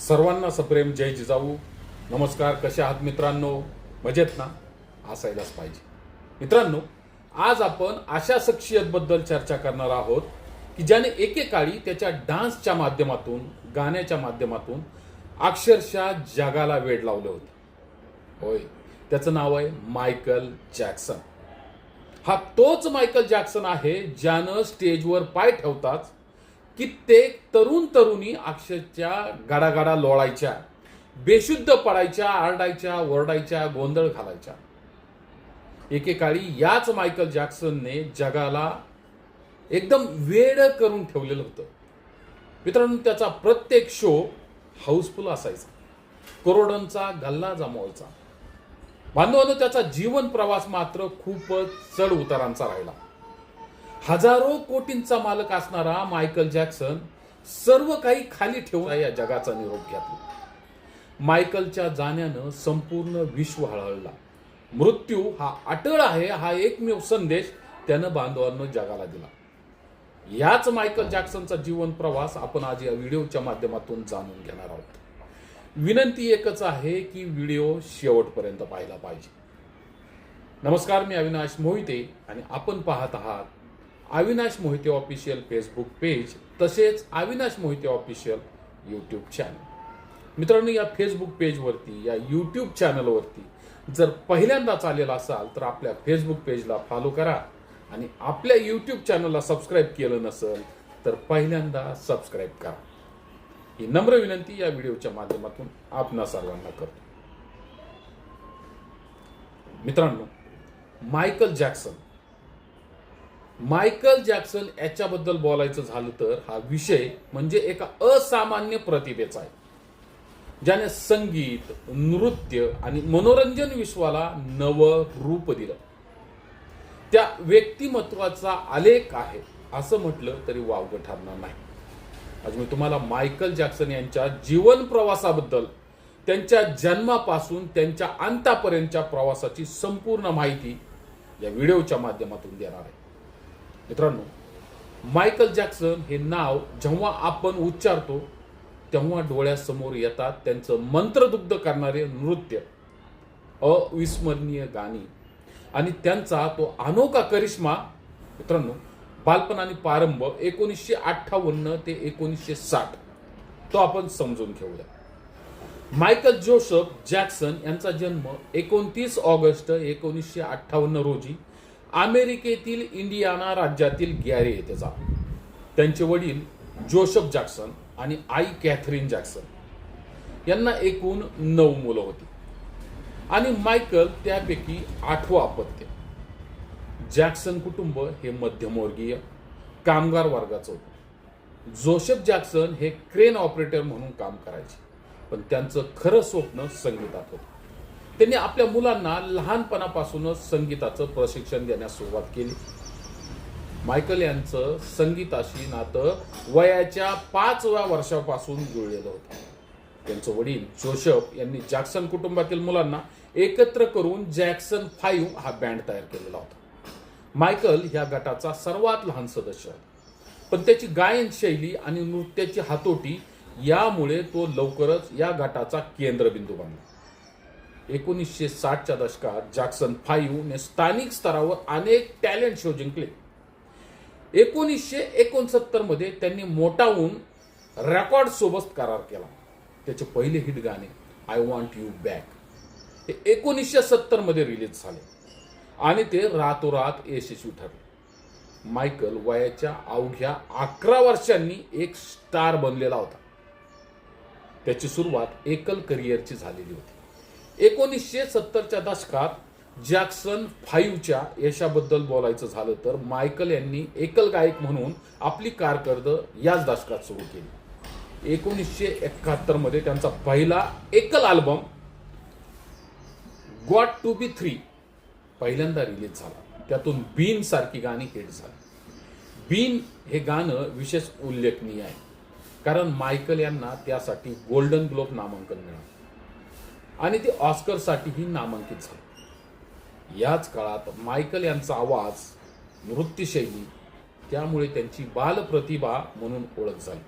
सर्वांना सप्रेम जय जिजाऊ. नमस्कार कसे आहात मित्रांनो? मजेत ना? असायलाच पाहिजे. मित्रांनो आज आपण अशा शख्सियतबद्दल चर्चा करणार आहोत की ज्याने एकेकाळी त्याच्या डान्सच्या माध्यमातून गाण्याच्या माध्यमातून अक्षरशः जगाला वेड लावलं होतं. होय त्याचं नाव आहे मायकल जॅक्सन. हा तोच मायकल जॅक्सन आहे ज्यानं स्टेजवर पाय ठेवताच कित्येक तरुण तरुणी अक्षरच्या गाडागाडा लोळायच्या बेशुद्ध पडायच्या आरडायच्या ओरडायच्या गोंधळ घालायच्या. एकेकाळी याच मायकल जॅक्सनने जगाला एकदम वेड करून ठेवलेलं होतं. मित्रांनो त्याचा प्रत्येक शो हाऊसफुल असायचा. करोडांचा गल्ला जमवायचा बांधवानं त्याचा जीवन प्रवास मात्र खूपच चढ उतारांचा राहिला. हजारो कोटींचा मालक असणारा मायकल जॅक्सन सर्व काही खाली ठेवून या जगाचा निरोप घेतला. मायकलच्या जाण्यानं संपूर्ण विश्व हळहळला. मृत्यू हा अटळ आहे हा एकमेव संदेश त्यानं बांधवांना जगाला दिला. याच मायकल जॅक्सनचा जीवन प्रवास आपण आज या व्हिडिओच्या माध्यमातून जाणून घेणार आहोत. विनंती एकच आहे की व्हिडिओ शेवटपर्यंत पाहायला पाहिजे. नमस्कार मी अविनाश मोहिते आणि आपण पाहत आहात Avinash Mohite official Facebook page तसेच Avinash Mohite official YouTube channel. मित्रांनो या फेसबुक पेजवरती या यूट्यूब चॅनलवरती जर पहिल्यांदाच आलेला असाल तर आपल्या फेसबुक पेजला फॉलो करा आणि आपल्या यूट्यूब चॅनलला सबस्क्राईब केलं नसेल तर पहिल्यांदा सबस्क्राईब करा. ही नम्र विनंती या व्हिडिओच्या माध्यमातून आपणा सर्वांना करतो. मित्रांनो मायकल जॅक्सन मायकल जॅक्सन याच्याबद्दल बोलायचं झालं तर हा विषय म्हणजे एका असामान्य प्रतिभेचा आहे. ज्याने संगीत नृत्य आणि मनोरंजन विश्वाला नवं रूप दिलं. त्या व्यक्तिमत्वाचा आलेख आहे असं म्हटलं तरी वावगं ठरणार नाही. आज मी तुम्हाला मायकल जॅक्सन यांच्या जीवन प्रवासाबद्दल त्यांच्या जन्मापासून त्यांच्या अंतापर्यंतच्या प्रवासाची संपूर्ण माहिती या व्हिडिओच्या माध्यमातून देणार आहे. मित्रांनो मायकल जॅक्सन हे नाव जेव्हा आपण उच्चारतो तेव्हा डोळ्यासमोर येतात त्यांचं मंत्रदुग्ध करणारे नृत्य. अविस्मरणीय गाणी. आणि त्यांचा तो अनोखा करिश्मा मित्रांनो बालपण आणि प्रारंभ एकोणीसशे अठ्ठावन्न ते एकोणीसशे साठ. तो आपण समजून घेऊया. मायकल जोसेफ जॅक्सन यांचा जन्म एकोणतीस ऑगस्ट एकोणीसशे अठ्ठावन्न रोजी अमेरिकेतील इंडियाना राज्यातील गॅरे येथे जा. त्यांचे वडील जोसेफ जॅक्सन आणि आई कॅथरीन जॅक्सन. यांना एकूण नऊ मुलं होती. आणि मायकल त्यापैकी आठवं अपत्य. जॅक्सन कुटुंब हे मध्यमवर्गीय कामगार वर्गाचं होतं. जोसेफ जॅक्सन हे क्रेन ऑपरेटर म्हणून काम करायचे. पण त्यांचं खरं स्वप्न संगीतात होतं. त्यांनी आपल्या मुलांना लहानपणापासूनच संगीताचं प्रशिक्षण देण्यास सुरुवात केली. मायकल यांचं संगीताशी नातं वयाच्या पाचव्या वर्षापासून जुळलेलं होतं. त्यांचं वडील जोशफ यांनी जॅक्सन कुटुंबातील मुलांना एकत्र करून जॅक्सन फाईव्ह हा बँड तयार केलेला होता. मायकल ह्या गटाचा सर्वात लहान सदस्य आहे पण त्याची गायन शैली आणि नृत्याची हातोटी यामुळे तो लवकरच या गटाचा केंद्रबिंदू बनला. एकोणीसशे साठच्या दशकात जॅक्सन फाईव्हने स्थानिक स्तरावर अनेक टॅलेंट शो जिंकले. एकोणीसशे एकोणसत्तरमध्ये त्यांनी मोटाहून रेकॉर्ड सोबत करार केला. त्याचे पहिले हिट गाणे आय वॉन्ट यू बॅक हे एकोणीसशे सत्तरमध्ये रिलीज झाले. आणि ते रातोरात यशस्वी ठरले. मायकल वयाच्या अवघ्या अकरा वर्षांनी एक स्टार बनलेला होता. त्याची सुरुवात एकल करिअरची झालेली होती. एकोणीसशे सत्तरच्या दशकात जॅक्सन फाईव्हच्या यशाबद्दल बोलायचं झालं तर मायकल यांनी एकल गायक म्हणून आपली कारकीर्द याच दशकात सुरू केली. एकोणीसशे एकाहत्तरमध्ये त्यांचा पहिला एकल album got to be there पहिल्यांदा रिलीज झाला. त्यातून बीन सारखी गाणी हिट झाली. बीन हे गाणं विशेष उल्लेखनीय आहे. कारण मायकल यांना त्यासाठी गोल्डन ग्लोब नामांकन मिळालं. आणि ते ऑस्करसाठीही नामांकित झाले. याच काळात मायकल यांचा आवाज नृत्यशैली त्यामुळे त्यांची बालप्रतिभा म्हणून ओळख झाली.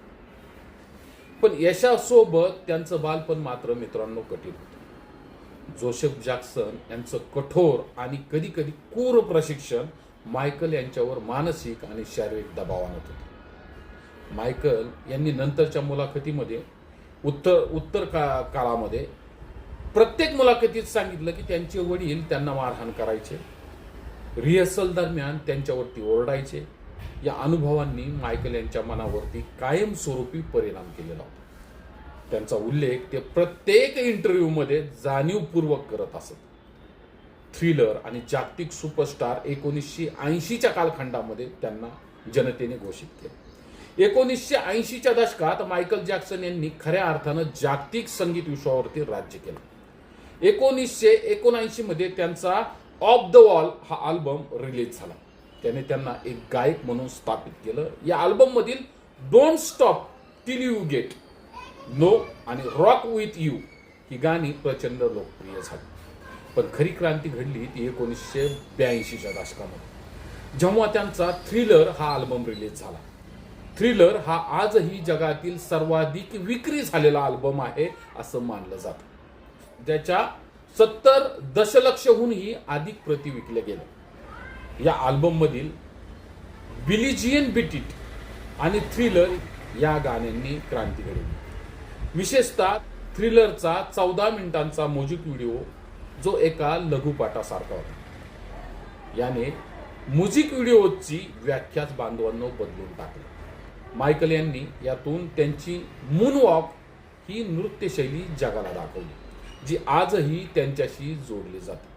पण यशासोबत त्यांचं बालपण मात्र मित्रांनो कठीण होतं. जोसेफ जॅक्सन यांचं कठोर आणि कधी कधी क्रूर प्रशिक्षण मायकल यांच्यावर मानसिक आणि शारीरिक दबाव आणत होते. मायकल यांनी नंतरच्या मुलाखतीमध्ये उत्तर उत्तर का काळामध्ये प्रत्येक मुलाखतीत सांगितलं की त्यांचे वडील त्यांना मारहाण करायचे. रिहर्सल दरम्यान त्यांच्यावरती ओरडायचे. या अनुभवांनी मायकल यांच्या मनावरती कायमस्वरूपी परिणाम केलेला होता. त्यांचा उल्लेख ते प्रत्येक इंटरव्ह्यूमध्ये जाणीवपूर्वक करत असत. थ्रिलर आणि जागतिक सुपरस्टार एकोणीसशे ऐंशीच्या कालखंडामध्ये त्यांना जनतेने घोषित केलं. एकोणीसशे ऐंशीच्या दशकात मायकल जॅक्सन यांनी खऱ्या अर्थानं जागतिक संगीत विश्वावरती राज्य केलं. एकोणीसशे एकोणऐंशी मध्ये त्यांचा ऑफ द वॉल हा अल्बम रिलीज झाला. त्याने त्यांना एक गायक म्हणून स्थापित केलं. या अल्बम मधील don't stop till you get enough आणि रॉक विथ यू ही गाणी प्रचंड लोकप्रिय झाली. पण खरी क्रांती घडली ती एकोणीसशे ब्याऐंशीच्या दशकामध्ये. जेव्हा त्यांचा थ्रिलर हा अल्बम रिलीज झाला. थ्रिलर हा आजही जगातील सर्वाधिक विक्री झालेला अल्बम आहे असं मानलं जातं. ज्याच्या सत्तर दशलक्षहूनही अधिक प्रती विकल्या गेल्या या आल्बममधील बिलिजियन बिटिट आणि थ्रिलर या गाण्यांनी क्रांती घडवली. विशेषतः थ्रिलरचा चौदा मिनिटांचा म्युझिक व्हिडिओ जो एका लघुपाठासारखा होता. याने म्युझिक व्हिडिओची व्याख्याच बांधवांनो बदलून टाकली. मायकल यांनी यातून त्यांची मूनवॉक ही नृत्यशैली जगाला दाखवली. जी आजही त्यांच्याशी जोडली जाते.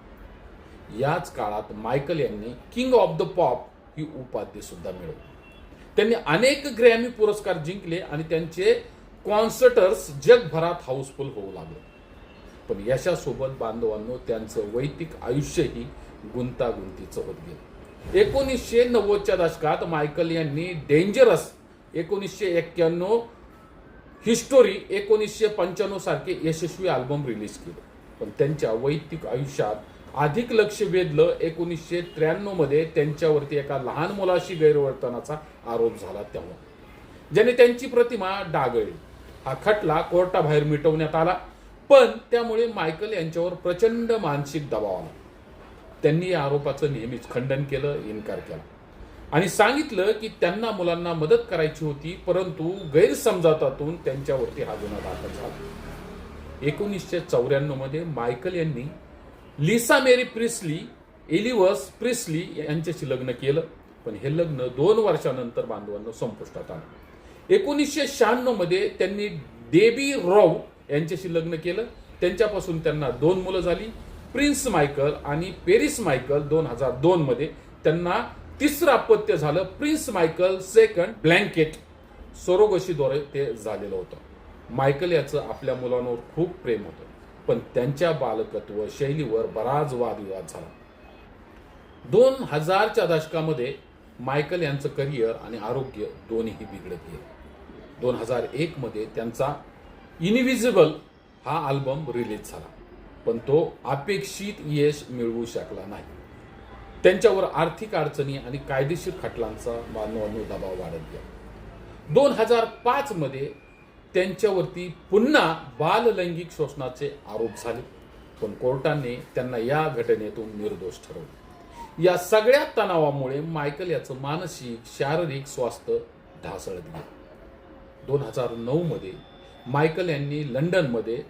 याच काळात मायकल यांनी किंग ऑफ द पॉप ही उपाधी सुद्धा मिळवली. त्यांनी अनेक ग्रॅमी पुरस्कार जिंकले आणि त्यांचे कॉन्सर्टर्स जगभरात हाऊसफुल होऊ लागले. पण यशासोबत बांधवांनो त्यांचं वैयक्तिक आयुष्यही गुंतागुंतीचं होत गेलं. एकोणीसशे नव्वदच्या दशकात मायकल यांनी डेंजरस एकोणीसशे एक्क्याण्णव हिस्टोरी एकोणीसशे पंच्याण्णव सारखे यशस्वी अल्बम रिलीज केले. पण त्यांच्या वैयक्तिक आयुष्यात अधिक लक्ष वेधलं एकोणीसशे त्र्याण्णवमध्ये त्यांच्यावरती एका लहान मुलाशी गैरवर्तनाचा आरोप झाला तेव्हा ज्याने त्यांची प्रतिमा डागळली. हा खटला कोर्टाबाहेर मिटवण्यात आला. पण त्यामुळे मायकल यांच्यावर प्रचंड मानसिक दबाव आला. त्यांनी या आरोपाचं नेहमीच खंडन केलं इन्कार केला. आणि सांगितलं की त्यांना मुलांना मदत करायची होती परंतु गैरसमजातातून त्यांच्यावरती हा गुन्हा दाखल झाला. एकोणीसशे चौऱ्याण्णवमध्ये मायकल यांनी Lisa Marie Presley Elvis Presley यांच्याशी लग्न केलं. पण हे लग्न दोन वर्षानंतर बांधवांना संपुष्टात आलं. एकोणीसशे शहाण्णवमध्ये त्यांनी डेबी रॉव यांच्याशी लग्न केलं. त्यांच्यापासून त्यांना दोन मुलं झाली. प्रिन्स मायकल आणि पेरिस मायकल दोन हजार दोनमध्ये त्यांना तिसरं अपत्य झालं प्रिन्स मायकल सेकंड ब्लँकेट. सोरोगशीद्वारे ते झालेलं होतं. मायकल याचं आपल्या मुलांवर खूप प्रेम होतं पण त्यांच्या बालकत्व शैलीवर बराच वादविवाद झाला. दोन हजारच्या दशकामध्ये मायकल यांचं करिअर आणि आरोग्य दोन्ही बिघडत गेले. दोन हजार एकमध्ये त्यांचा इनविजिबल हा अल्बम रिलीज झाला पण तो अपेक्षित यश मिळवू शकला नाही. त्यांच्यावर आर्थिक अडचणी आणि कायदेशीर खटलांचा मानवानु दबाव वाढत गेला. दोन हजार पाचमध्ये त्यांच्यावरती पुन्हा बाललैंगिक शोषणाचे आरोप झाले. पण कोर्टाने त्यांना या घटनेतून निर्दोष ठरवले. या सगळ्या तणावामुळे मायकल याचं मानसिक शारीरिक स्वास्थ्य ढासळत गेलं. दोन हजार नऊमध्ये मायकल यांनी लंडनमध्ये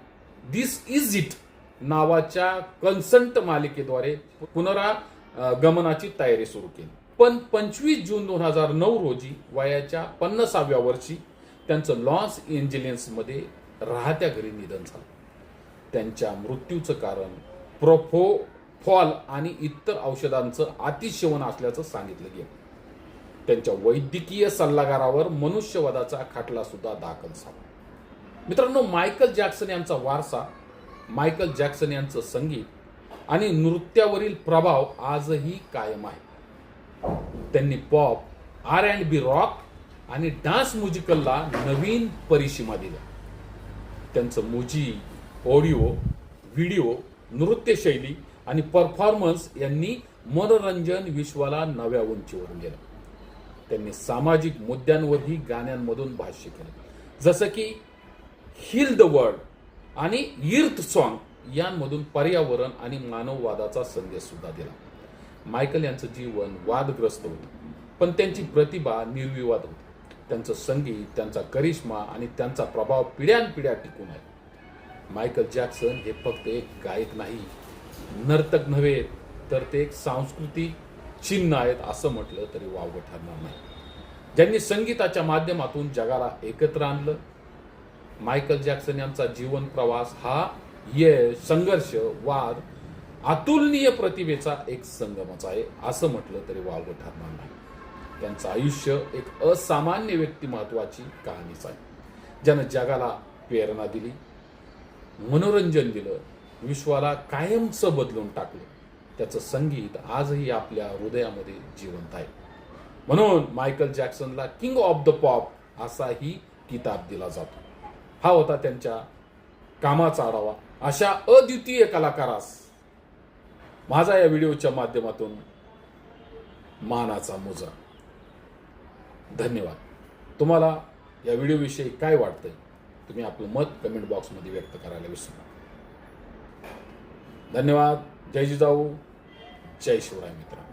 दिस इज इट नावाच्या कन्संट मालिकेद्वारे पुनरा गमनाची तयारी सुरू केली. पण पंचवीस जून दोन हजार नऊ रोजी वयाच्या पन्नासाव्या वर्षी त्यांचं लॉस एंजेलिन्समध्ये राहत्या घरी निधन झालं. त्यांच्या मृत्यूचं कारण प्रोफोफॉल आणि इतर औषधांचं अतिसेवन असल्याचं सांगितलं गेलं. त्यांच्या वैद्यकीय सल्लागारावर मनुष्यवादाचा खाटला सुद्धा दाखल झाला. मित्रांनो मायकल जॅक्सन यांचा वारसा मायकल जॅक्सन यांचं संगीत आणि नृत्यावरील प्रभाव आजही कायम आहे. त्यांनी pop R and B rock आणि डान्स म्युझिकलला नवीन परिसीमा दिल्या. त्यांचं म्युझिक ऑडिओ व्हिडिओ नृत्यशैली आणि परफॉर्मन्स यांनी मनोरंजन विश्वाला नव्या उंचीवर गेलं त्यांनी सामाजिक मुद्द्यांवरही गाण्यांमधून भाष्य केलं. जसं की हिल द वर्ल्ड आणि इर्थ सॉन्ग यांमधून पर्यावरण आणि मानववादाचा संदेश सुद्धा दिला. मायकल यांचं जीवन वादग्रस्त होतं. पण त्यांची प्रतिभा निर्विवाद होती. त्यांचं संगीत त्यांचा करिश्मा आणि त्यांचा प्रभाव पिढ्यानपिढ्या टिकून आहे. मायकल जॅक्सन हे फक्त एक गायक नाही नर्तक नव्हे तर ते एक सांस्कृतिक चिन्ह आहेत असं म्हटलं तरी वावगं ठरणार नाही. ज्यांनी संगीताच्या माध्यमातून जगाला एकत्र आणलं मायकल जॅक्सन यांचा जीवन प्रवास हा यश संघर्ष वाद अतुलनीय प्रतिभेचा एक संगमच आहे असं म्हटलं तरी वावगं ठरणार नाही. त्यांचं आयुष्य एक असामान्य व्यक्तिमत्वाची कहाणीच आहे. ज्यानं जगाला प्रेरणा दिली मनोरंजन दिलं विश्वाला कायमचं बदलून टाकलं त्याचं संगीत आजही आपल्या हृदयामध्ये जिवंत आहे. म्हणून मायकल जॅक्सनला किंग ऑफ द पॉप असाही किताब दिला जातो. हा होता त्यांच्या कामाचा आढावा. अशा अद्वितीय कलाकारास माझा या व्हिडिओच्या माध्यमातून मानाचा मोजा. धन्यवाद. तुम्हाला या व्हिडिओविषयी काय वाटतंय? तुम्ही आपलं मत कमेंट बॉक्समध्ये व्यक्त करायला विसरू नका. धन्यवाद. जय जिजाऊ. जय शिवराय मित्र.